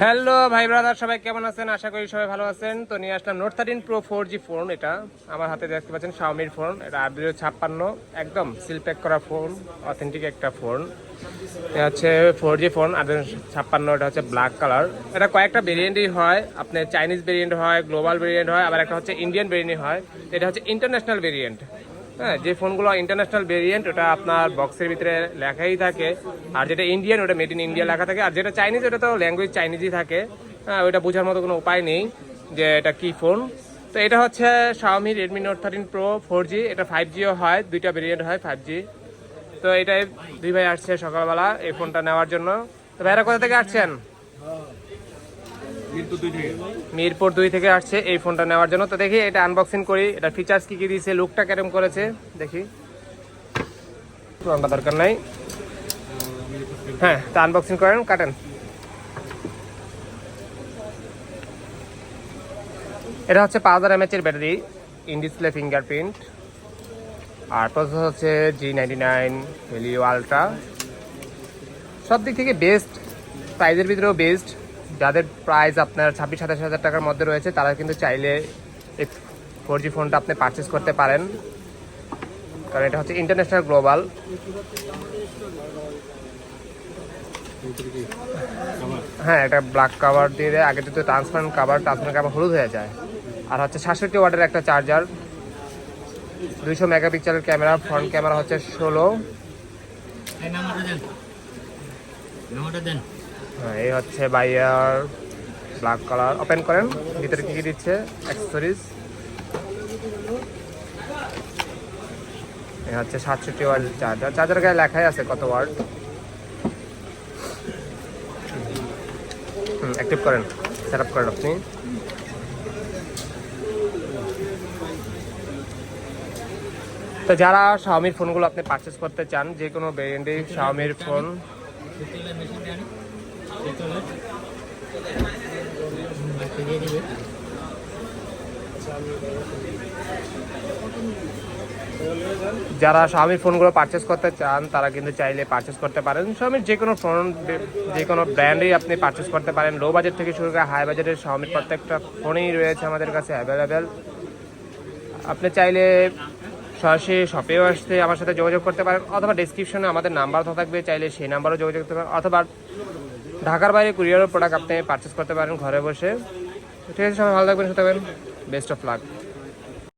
Hello ভাই brother সবাই কেমন আছেন? আশা করি সবাই ভালো আছেন। তো নিয়ে আসলাম Note thirteen Pro four G phone এটা। আমার হাতে দেখতে পাচ্ছেন শাওমির ফোন এটা আট দুশো ছাপ্পান্ন। একদম সিল প্যাক করা ফোন অথেন্টিক একটা ফোন এটা হচ্ছে ফোর জি ফোন আট ছাপ্পান্ন, এটা হচ্ছে ব্ল্যাক কালার এটা কয়েকটা ভেরিয়েন্টই হয়। আপনার চাইনিজ ভেরিয়েন্ট হয় গ্লোবাল ভেরিয়েন্ট হয়, আবার একটা হচ্ছে ইন্ডিয়ান ভেরিয়েন্ট হয়। এটা হচ্ছে ইন্টারন্যাশনাল ভেরিয়েন্ট হ্যাঁ যে ফোনগুলো ইন্টারন্যাশনাল ভেরিয়েন্ট ওটা আপনার বক্সের ভিতরে লেখাই থাকে। আর যেটা ইন্ডিয়ান ওটা মেড ইন ইন্ডিয়া লেখা থাকে। আর যেটা চাইনিজ ওটা তো ল্যাঙ্গুয়েজ চাইনিজই থাকে। হ্যাঁ ওইটা বোঝার মতো কোনো উপায় নেই যে এটা কি ফোন। তো এটা হচ্ছে Xiaomi Redmi Note thirteen Pro four G এটা ফাইভ জিও হয়, দুইটা ভেরিয়েন্ট হয় ফাইভ জি তো এটাই দুই ভাই আসছে সকালবেলা এই ফোনটা নেওয়ার জন্য। তো ভাইরা কোথা থেকে আসছেন? মিরপুর দুই থেকে। আসছে এই ফোনটা নেওয়ার জন্য। তো দেখি, এটা আনবক্সিং করি। এটা ফিচার্স কি কি দিয়েছে লুকটা কেরম করেছে, দেখি। পুরানটা দরকার নাই। হ্যাঁ তা আনবক্সিং করেন, কাটেন। এটা হচ্ছে পাঁচ হাজার এমএচ এর ব্যাটারি ইন ডিসপ্লে ফিঙ্গারপ্রিন্ট আর প্রসেসর হচ্ছে G ninety nine Helio ultra সব দিক থেকে বেস্ট প্রাইজের ভিতরেও বেস্ট যাদের প্রাইস আপনার ছাব্বিশ, সাতাশ হাজার টাকার মধ্যে রয়েছে, তারা কিন্তু চাইলে এই ফোর জি ফোনটা আপনি পারচেস করতে পারেন। কারণ এটা হচ্ছে ইন্টারন্যাশনাল গ্লোবাল হ্যাঁ এটা ব্ল্যাক কাভার দিয়ে দেয়। আগে যদি ট্রান্সপারেন্ট কাভার ট্রান্সপারেন্ট কাভার হলুদ হয়ে যায়। আর হচ্ছে সাতষট্টি ওয়াটের একটা চার্জার দুইশো মেগাপিক্সেলের ক্যামেরা ফ্রন্ট ক্যামেরা হচ্ছে ষোলো। দেন। এই হচ্ছে বাইয়ার ব্ল্যাক কালার ওপেন করেন, ভিতরে কি কি দিচ্ছে? অ্যাক্সেসরিজ এই হচ্ছে সাতষট্টি ওয়ার্ড চার্জার চার্জার গায়ে লেখাই আছে কত ওয়ার্ড। হুম অ্যাক্টিভ করেন। সেট আপ করেন আপনি। তো যারা শাওমির ফোনগুলো আপনি পারচেস করতে চান যে কোনো ভেরিয়েন্টেই শাওমির ফোন যারা স্বামীর ফোনগুলো পারচেস করতে চান, তারা কিন্তু চাইলে পারচেস করতে পারেন। স্বামীর যে কোনো ফোন যে কোনো ব্র্যান্ডেই আপনি পারচেস করতে পারেন। লো বাজেট থেকে শুরু করে হাই বাজেটের স্বামীর প্রত্যেকটা ফোনেই রয়েছে আমাদের কাছে অ্যাভেলেবেল আপনি চাইলে সরাসরি শপেও আসতে আমার সাথে যোগাযোগ করতে পারেন, অথবা ডিসক্রিপশনে আমাদের নাম্বার থাকবে। চাইলে সেই নাম্বারও যোগাযোগ করতে পারেন, অথবা ঢাকার বাইরে কুরিয়ারও প্রোডাক্ট আপনি পারচেস করতে পারেন ঘরে বসে। ঠিক আছে, সবাই ভালো থাকবেন সুতরাং বেস্ট অফ লাক